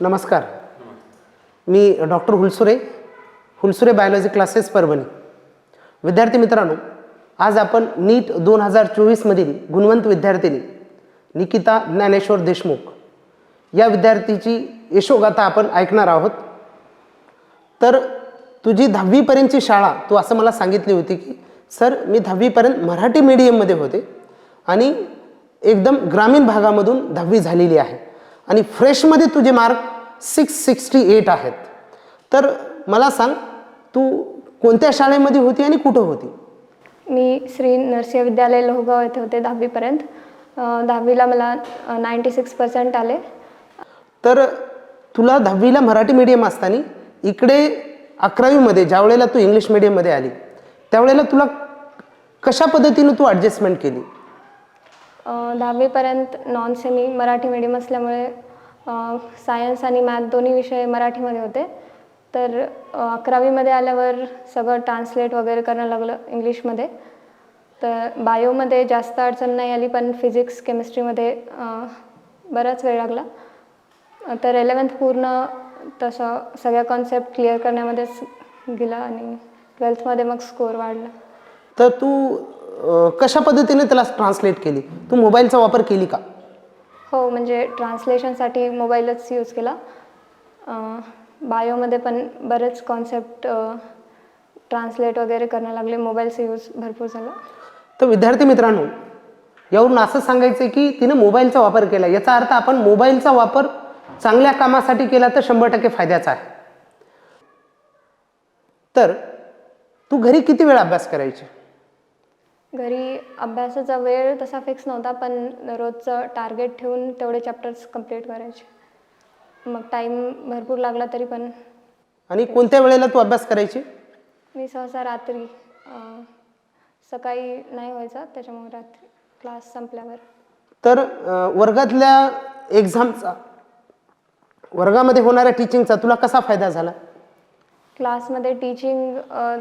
नमस्कार. मी doctor Hulsure Hulsure biology classes Parbhani. विद्यार्थी मित्रांनो आज आपण नीट दोन हजार चोवीसमधील गुणवंत विद्यार्थिनी निकिता ज्ञानेश्वर देशमुख या विद्यार्थीची यशोगाथा आपण ऐकणार आहोत. तर तुझी दहावीपर्यंतची शाळा तू असं मला सांगितली होती की सर मी दहावीपर्यंत मराठी मीडियममध्ये होते आणि एकदम ग्रामीण भागामधून दहावी झालेली आहे. आणि फ्रेशमध्ये तुझे मार्क सिक्स सिक्स्टी एट आहेत. तर मला सांग तू कोणत्या शाळेमध्ये होती आणि कुठं होती? मी श्री नरसिंह विद्यालय लोहगाव येथे होते दहावीपर्यंत. दहावीला मला नाईंटी सिक्स पर्सेंट आले. तर तुला दहावीला मराठी मीडियम असताना इकडे अकरावीमध्ये ज्या वेळेला तू इंग्लिश मीडियममध्ये आली त्यावेळेला तुला कशा पद्धतीनं तू ॲडजस्टमेंट केली? दहावीपर्यंत नॉन सेमी मराठी मीडियम असल्यामुळे सायन्स आणि मॅथ दोन्ही विषय मराठीमध्ये होते. तर अकरावीमध्ये आल्यावर सगळं ट्रान्सलेट वगैरे करणं लागलं इंग्लिशमध्ये. तर बायोमध्ये जास्त अडचण नाही आली पण फिजिक्स केमिस्ट्रीमध्ये बराच वेळ लागला. तर एलेवन्थ पूर्ण तसं सगळ्या कॉन्सेप्ट क्लिअर करण्यामध्येच गेला आणि ट्वेल्थमध्ये मग स्कोअर वाढला. तर तू कशा पद्धतीने त्याला ट्रान्सलेट केली? तू मोबाईलचा वापर केली का? हो म्हणजे ट्रान्सलेशनसाठी मोबाईलच यूज केला. बायोमध्ये पण बरेच कॉन्सेप्ट ट्रान्सलेट वगैरे करायला लागले. मोबाईलचा यूज भरपूर झाला. तर विद्यार्थी मित्रांनो यावरून असं सांगायचं की तिने मोबाईलचा वापर केला. याचा अर्थ आपण मोबाईलचा वापर चांगल्या कामासाठी केला तर शंभर टक्के फायद्याचा आहे. तर तू घरी किती वेळ अभ्यास करायची? घरी अभ्यासाचा वेळ तसा फिक्स नव्हता पण रोजचं टार्गेट ठेवून तेवढे चॅप्टर्स कंप्लीट करायचे. मग टाईम भरपूर लागला तरी पण. आणि कोणत्या वेळेला तू अभ्यास करायची? मी सहसा रात्री अं, सकाळी नाही व्हायचा त्याच्यामुळे रात्री क्लास संपल्यावर. तर अ, वर्गातल्या एक्झामचा वर्गामध्ये होणाऱ्या टीचिंगचा तुला कसा फायदा झाला? क्लासमध्ये टीचिंग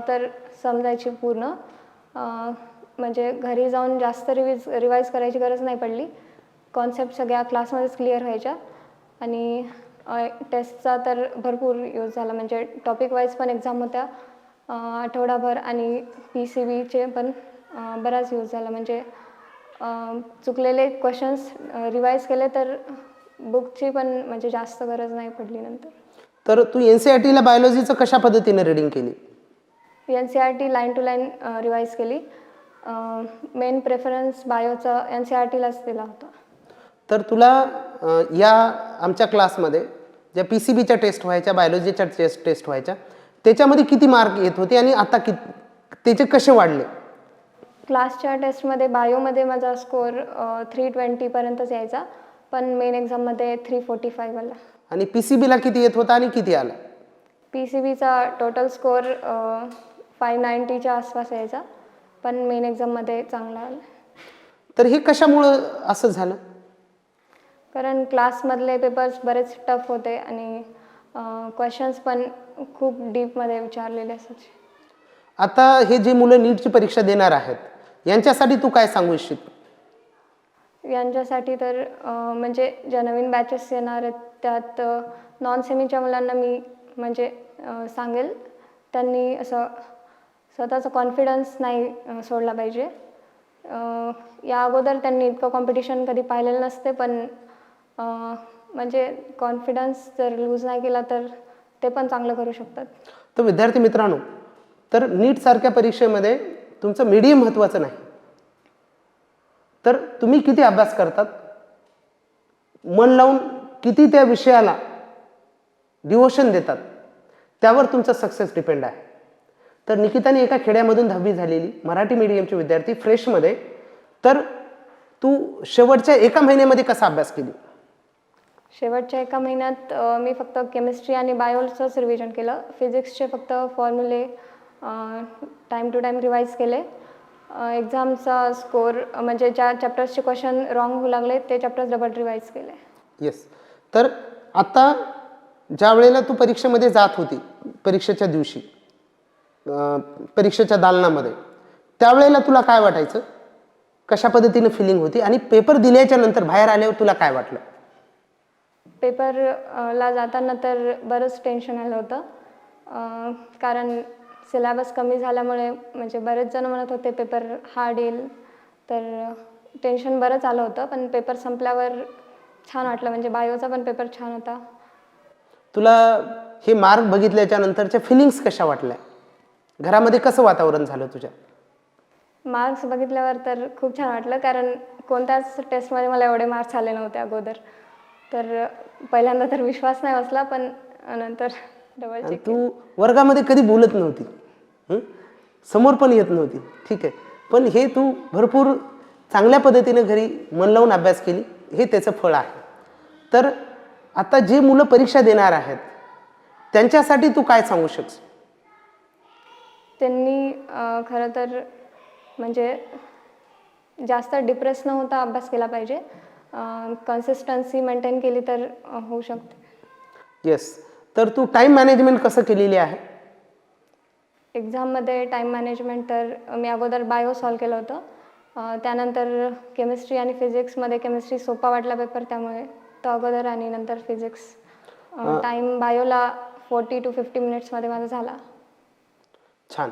तर समजायची पूर्ण. अ, म्हणजे घरी जाऊन जास्त रिव्हिज रिवाईज करायची गरज नाही पडली. कॉन्सेप्ट सगळ्या क्लासमध्येच क्लिअर व्हायच्या. आणि टेस्टचा तर भरपूर यूज झाला. म्हणजे टॉपिक वाईज पण एक्झाम होत्या आठवडाभर आणि पी सी बीचे पण बराच यूज झाला. म्हणजे चुकलेले क्वेश्चन्स रिवाईज केले तर बुकची पण म्हणजे जास्त गरज नाही पडली नंतर. तर तू एन सी आर टीला बायोलॉजीचं कशा पद्धतीने रिडिंग केली? N C R T line to line revise केली. मेन प्रेफरन्स बायोचा एन सी आर टीलाच दिला होता. तर तुला अ, या आमच्या क्लासमध्ये ज्या पी सी बीच्या टेस्ट व्हायच्या बायोलॉजीच्या टेस्ट टेस्ट व्हायच्या त्याच्यामध्ये किती मार्क येत होते आणि आता कि त्याचे कसे वाढले? क्लासच्या टेस्टमध्ये बायोमध्ये माझा स्कोअर थ्री ट्वेंटीपर्यंतच यायचा. पण मेन एक्झाममध्ये थ्री फोर्टी फाईव्ह आला. आणि पी सी बीला किती येत होता आणि किती आला? पी सी बीचा टोटल स्कोअर फाईव्ह नाईन्टीच्या आसपास यायचा. पण मेन एक्झाममध्ये चांगला आला. तर हे कशामुळं असं झालं? कारण क्लासमधले पेपर्स बरेच टफ होते आणि क्वेश्चन्स पण खूप डीपमध्ये विचारलेले असायचे आता हे जे मुलं नीटची परीक्षा देणार आहेत यांच्यासाठी तू काय सांगू इच्छित यांच्यासाठी तर अं, म्हणजे ज्या नवीन बॅचेस येणार आहेत त्यात नॉन सेमीच्या मुलांना मी म्हणजे अं, सांगेल. त्यांनी असं स्वतःचा कॉन्फिडन्स नाही सोडला पाहिजे. या अगोदर त्यांनी इतकं कॉम्पिटिशन कधी पाहिलेलं नसते पण म्हणजे कॉन्फिडन्स जर लूज नाही केला तर ते पण चांगलं करू शकतात. तर विद्यार्थी मित्रांनो तर नीटसारख्या परीक्षेमध्ये तुमचं मीडियम महत्त्वाचं नाही. तर तुम्ही किती अभ्यास करतात? मन लावून किती त्या विषयाला डिवोशन देतात? त्यावर तुमचा सक्सेस डिपेंड आहे. तर निकिताने एका खेड्यामधून दहावी झालेली मराठी मीडियमची विद्यार्थी फ्रेशमध्ये. तर तू शेवटच्या एका महिन्यामध्ये कसा अभ्यास केली? शेवटच्या एका महिन्यात मी फक्त केमिस्ट्री आणि बायोचंच रिव्हिजन केलं. फिजिक्सचे फक्त फॉर्म्युले टाईम टू टाईम रिवाईज केले. एक्झामचा स्कोअर म्हणजे ज्या चॅप्टर्सचे क्वेश्चन रॉंग होऊ लागले ते चॅप्टर्स डबल रिवाईज केले. येस तर आता ज्या वेळेला तू परीक्षेमध्ये जात होती परीक्षेच्या दिवशी परीक्षेच्या दालनामध्ये. त्यावेळेला तुला काय वाटायचं? कशा पद्धतीने फिलिंग होती? आणि पेपर दिल्याच्या नंतर बाहेर आल्यावर तुला काय वाटलं? पेपर अ, ला जाताना तर बरंच टेन्शन आलं होतं. अ, कारण सिलेबस कमी झाल्यामुळे म्हणजे बरेच जण म्हणत होते पेपर हार्ड येईल. तर टेन्शन बरंच आलं होतं पण पेपर संपल्यावर छान वाटलं. म्हणजे बायोचा पण पेपर छान होता. तुला हे मार्क बघितल्याच्या नंतरच्या फिलिंग्स कशा वाटल्या? घरामध्ये कसं वातावरण झालं तुझ्या? मार्क्स बघितल्यावर तर खूप छान वाटलं कारण कोणत्याच टेस्टमध्ये मला एवढे मार्क्स आले नव्हते अगोदर. तर पहिल्यांदा तर विश्वास नाही बसला पण नंतर डबल तू वर्गामध्ये कधी बोलत नव्हती? हं? समोर पण येत नव्हती. ठीक आहे. पण हे तू भरपूर चांगल्या पद्धतीने घरी मन लावून अभ्यास केली. हे त्याचं फळ आहे. तर आता जे मुलं परीक्षा देणार आहेत त्यांच्यासाठी तू काय सांगू शकस त्यांनी खरं तर म्हणजे जास्त डिप्रेस न होता अभ्यास केला पाहिजे. कन्सिस्टन्सी मेंटेन केली तर होऊ शकते. येस तर तू टाईम मॅनेजमेंट कसं केलेली आहे? एक्झाममध्ये टाईम मॅनेजमेंट तर मी अगोदर बायो सॉल्व केलं होतं. त्यानंतर केमिस्ट्री आणि फिजिक्समध्ये केमिस्ट्री सोपा वाटला पेपर त्यामुळे. तो अगोदर आणि नंतर फिजिक्स टाईम बायोला फोर्टी टू फिफ्टी मिनिट्समध्ये माझा झाला. छान.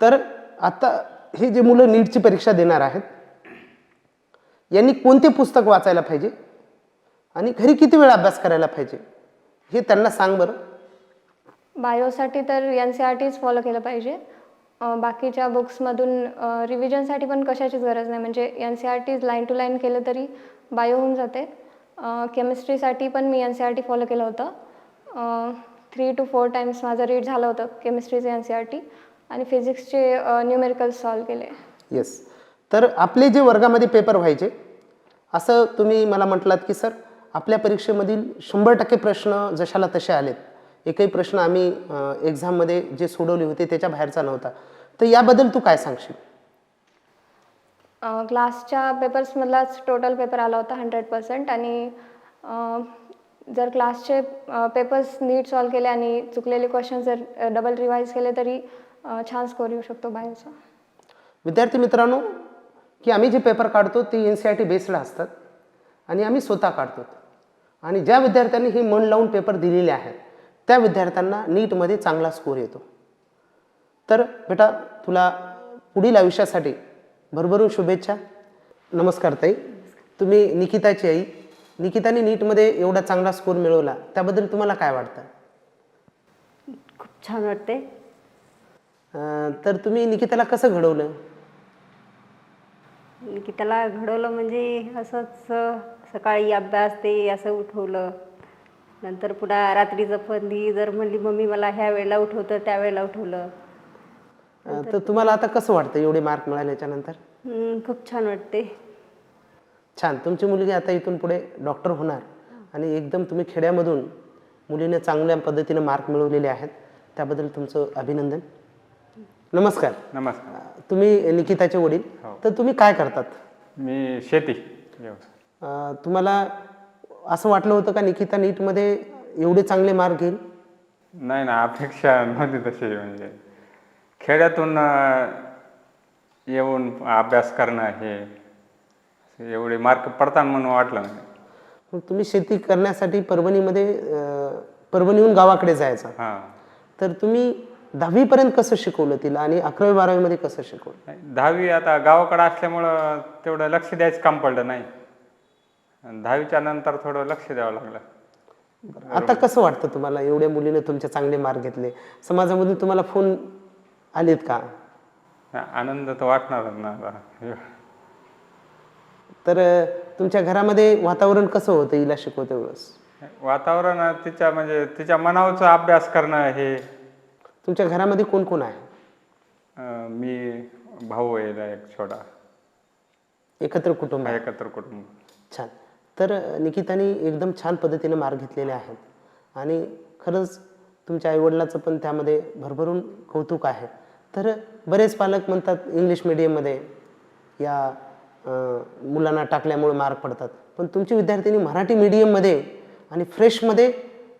तर आता हे जे मुलं नीटची परीक्षा देणार आहेत यांनी कोणते पुस्तक वाचायला पाहिजे आणि घरी किती वेळ अभ्यास करायला पाहिजे हे त्यांना सांग बरं. बायोसाठी तर एन सी आर टीच फॉलो केलं पाहिजे. बाकीच्या बुक्समधून रिव्हिजनसाठी पण कशाचीच गरज नाही. म्हणजे N C R Ts line to line केलं तरी बायो होऊन जाते. केमिस्ट्रीसाठी पण मी N C R T follow केलं होतं. थ्री टू फोर टाईम्स माझं रीड झालं होतं केमिस्ट्रीचं एन सी आर टी आणि फिजिक्सचे न्यूमेरिकल्स सॉल्व केले. येस तर आपले जे वर्गामध्ये पेपर व्हायचे असं तुम्ही मला म्हटलात की सर आपल्या परीक्षेमधील शंभर टक्के प्रश्न जशाला तसे आलेत एकही प्रश्न आम्ही एक्झाममध्ये जे सोडवले होते त्याच्या बाहेरचा नव्हता. तर याबद्दल तू काय सांगशील? क्लासच्या पेपर्समधलाच टोटल पेपर आला होता हंड्रेड पर्सेंट आणि जर क्लासचे पेपर्स नीट सॉल्व केले आणि चुकलेले क्वेश्चन जर डबल रिवाईज केले तरी छान स्कोर येऊ शकतो बायोचा विद्यार्थी मित्रांनो की आम्ही जे पेपर काढतो ते N C I T based असतात आणि आम्ही स्वतः काढतो. आणि ज्या विद्यार्थ्यांनी हे मन लावून पेपर दिलेले आहेत त्या विद्यार्थ्यांना नीटमध्ये चांगला स्कोर येतो. तर बेटा तुला पुढील आयुष्यासाठी भरभरून शुभेच्छा. नमस्कार ताई. तुम्ही निकिताची आई. निकिताने नीटमध्ये एवढा चांगला स्कोर मिळवला. त्याबद्दल तुम्हाला काय वाटतं? खूप छान वाटते तर तुम्ही निकिताला कसं घडवलं? की त्याला घडवलं म्हणजे असंच सकाळी अभ्यास ते असं उठवलं. नंतर पुन्हा रात्रीचं पण ती जर म्हणली मम्मी मला ह्या वेळेला उठवतं त्या वेळेला उठवलं. तर तुम्हाला आता कसं वाटतं एवढे मार्क मिळाल्याच्या नंतर? खूप छान वाटते. छान. तुमची मुलगी आता इथून पुढे डॉक्टर होणार आणि एकदम तुम्ही खेड्यामधून मुलीने चांगल्या पद्धतीने मार्क मिळवलेले आहेत. त्याबद्दल तुमचं अभिनंदन. नमस्कार. नमस्कार. तुम्ही निकिताचे वडील. हो. तर तुम्ही काय करतात? मी शेती व्यवसाय. अं, तुम्हाला असं वाटलं होतं का निकिता नीटमध्ये एवढे चांगले मार्क घेईल? नाही ना अपेक्षा नव्हती तशी म्हणजे खेड्यातून अं, येऊन अभ्यास करणं हे एवढे मार्क पडतात म्हणून वाटलं नाही. मग तुम्ही शेती करण्यासाठी परभणीमध्ये अं, परभणीहून गावाकडे जायचा. हां. तर तुम्ही दहावीपर्यंत कसं शिकवलं तिला आणि अकरावी बारावीमध्ये कसं शिकवलं? दहावी आता गावाकडं असल्यामुळं तेवढं लक्ष द्यायचं काम पडलं नाही. दहावीच्या नंतर थोडं लक्ष द्यावं लागलं. आता कसं वाटतं तुम्हाला? एवढ्या मुलीने तुमचे चांगले मार्क घेतले. समाजामधून तुम्हाला फोन आलेत का? आनंद तर वाटणारच ना आता. तर तुमच्या घरामध्ये वातावरण कसं होतं हिला शिकवते वेळेस? वातावरण तिच्या म्हणजे तिच्या मनावरचा अभ्यास करणं हे तुमच्या घरामध्ये कोण कोण आहे? अं, मी भाऊ आहे एक छोटा. एकत्र कुटुंब आहे. एकत्र कुटुंब. छान. तर अं, निकिताने एकदम छान पद्धतीने मार्क घेतलेले आहेत. आणि खरंच तुमच्या आईवडिलाचं पण त्यामध्ये भरभरून कौतुक आहे. तर बरेच पालक म्हणतात इंग्लिश मिडियममध्ये या अं, मुलांना टाकल्यामुळे मार्क पडतात. पण तुमची विद्यार्थिनी मराठी मीडियममध्ये आणि फ्रेशमध्ये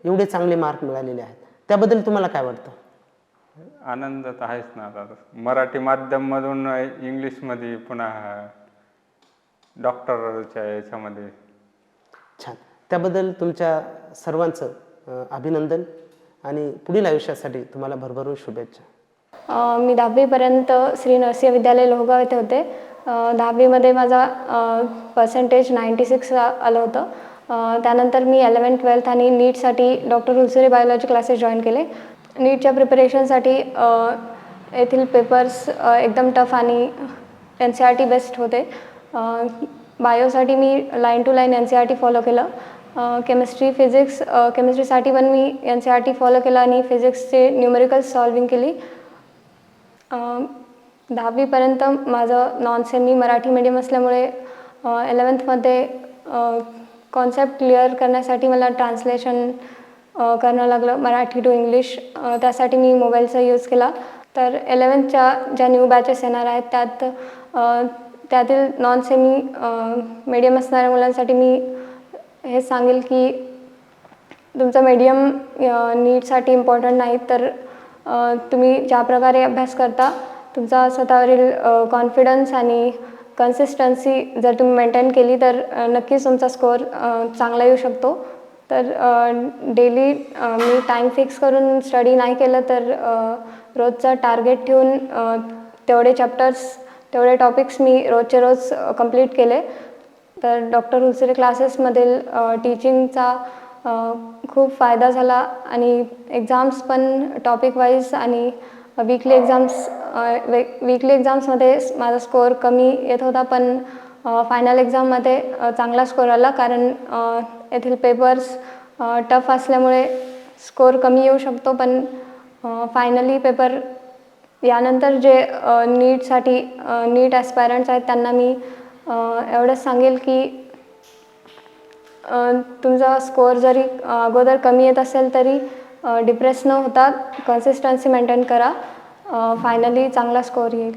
एवढे चांगले मार्क मिळालेले आहेत. त्याबद्दल तुम्हाला काय वाटतं? आनंद तर आहेच ना आता. मराठी माध्यममधून इंग्लिशमध्ये पुन्हा डॉक्टरच्या याच्यामध्ये. छान. त्याबद्दल तुमच्या सर्वांचं अभिनंदन आणि पुढील आयुष्यासाठी तुम्हाला भरभरून शुभेच्छा. मी दहावीपर्यंत श्री नरसिंह विद्यालय लोहगाव येथे होते. दहावीमध्ये माझा पर्सेंटेज नाईंटी सिक्स आलं होतं. त्यानंतर मी एलेवन ट्वेल्थ आणि नीटसाठी doctor Hulsure biology classes join केले. नीटच्या प्रिपरेशनसाठी येथील पेपर्स एकदम टफ आणि N C R T best होते. बायोसाठी मी line to line N C R T follow केलं. केमिस्ट्री फिजिक्स केमिस्ट्रीसाठी पण मी N C R T follow केलं आणि फिजिक्सचे न्यूमेरिकल्स सॉल्विंग केली. दहावीपर्यंत माझं नॉन सेमी मराठी मीडियम असल्यामुळे एलेवन्थमध्ये कॉन्सेप्ट क्लिअर करण्यासाठी मला ट्रान्सलेशन करणं लागलं मराठी टू इंग्लिश त्यासाठी मी मोबाईलचा यूज केला. तर एलेवन्थच्या ज्या न्यू बॅचेस येणार आहेत त्यात त्यातील नॉन सेमी मीडियम असणाऱ्या मुलांसाठी मी हे सांगेल की तुमचं मीडियम नीटसाठी इम्पॉर्टंट नाही तर तुम्ही ज्या प्रकारे अभ्यास करता तुमचा स्वतःवरील कॉन्फिडन्स आणि कन्सिस्टन्सी जर तुम्ही मेंटेन केली तर नक्कीच तुमचा स्कोअर चांगला येऊ शकतो. तर डेली मी टाईम फिक्स करून स्टडी नाही केलं तर रोजचा टार्गेट ठेवून तेवढे चॅप्टर्स तेवढे टॉपिक्स मी रोजचे रोज कंप्लीट केले. तर डॉक्टर हुलसरे क्लासेसमधील टीचिंगचा खूप फायदा झाला आणि एक्झाम्स पण टॉपिक वाईज आणि वीकली एक्झाम्स वीकली एक्झाम्समध्ये माझा स्कोअर कमी येत होता पण फायनल एक्झाममध्ये चांगला स्कोअर आला कारण येथील पेपर्स टफ असल्यामुळे स्कोअर कमी येऊ शकतो पण फायनली पेपर यानंतर जे नीटसाठी नीट ॲस्पायरंट्स आहेत त्यांना मी एवढंच सांगेल की तुमचा स्कोअर जरी अगोदर कमी येत असेल तरी डिप्रेस न होता कन्सिस्टन्सी मेंटेन करा फायनली चांगला स्कोअर येईल.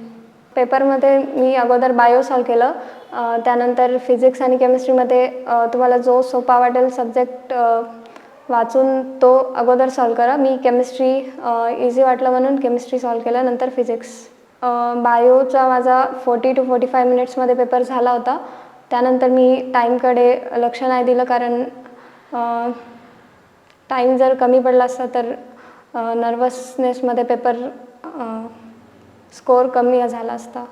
पेपरमध्ये मी अगोदर बायो सॉल्व केलं. त्यानंतर फिजिक्स आणि केमिस्ट्रीमध्ये तुम्हाला जो सोपा वाटेल सब्जेक्ट वाचून तो अगोदर सॉल्व करा. मी केमिस्ट्री इझी वाटलं म्हणून केमिस्ट्री सॉल्व केलं. नंतर फिजिक्स बायोचा माझा फोर्टी टू फोर्टी फाय मिनिट्समध्ये पेपर झाला होता. त्यानंतर मी टाईमकडे लक्ष नाही दिलं कारण टाईम जर कमी पडला असता तर नर्वसनेसमध्ये पेपर स्कोअर कमी झाला असता.